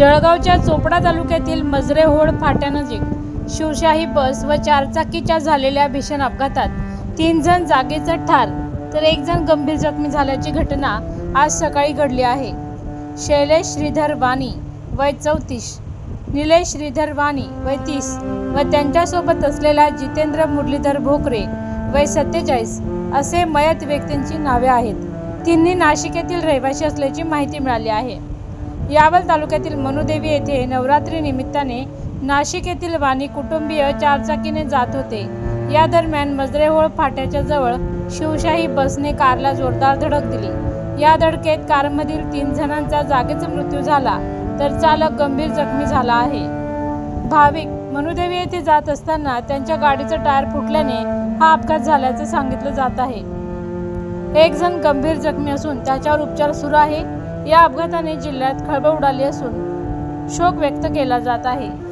जळगावच्या चोपडा तालुक्यातील मजरेहोळ फाट्यानजीक शिवशाही बस व चारचाकीच्या झालेल्या भीषण अपघातात तीन जण जागेच ठार तर एक जण गंभीर जखमी झाल्याची घटना आज सकाळी घडली आहे. शैलेश श्रीधर वाणी वय चौतीस निलेश श्रीधर वाणी वय तीस व त्यांच्यासोबत असलेला जितेंद्र मुरलीधर भोकरे वय सत्तेचाळीस असे मयत व्यक्तींची नावे आहेत. तिन्ही नाशिक येथील रहिवासी असल्याची माहिती मिळाली आहे. यावल तालुक्यातील मनुदेवी येथे नवरात्री निमित्ताने नाशिक येथील वाणी कुटुंबीय चारचाकीने जात होते. या दरम्यान मजरेहोळ फाट्याच्या जवळ शिवशाही बसने कारला जोरदार धडक दिली. या धडकेत कारमधील तीन जणांचा जागेचा मृत्यू झाला तर चालक गंभीर जखमी झाला आहे. भाविक मनुदेवी येथे जात असताना त्यांच्या गाडीचं टायर फुटल्याने हा अपघात झाल्याचं सांगितलं जात आहे. एक जण गंभीर जखमी असून त्याच्यावर उपचार सुरू आहे. या अपघाताने जिल्ह्यात खळबळ उडाली असून शोक व्यक्त केला जात आहे.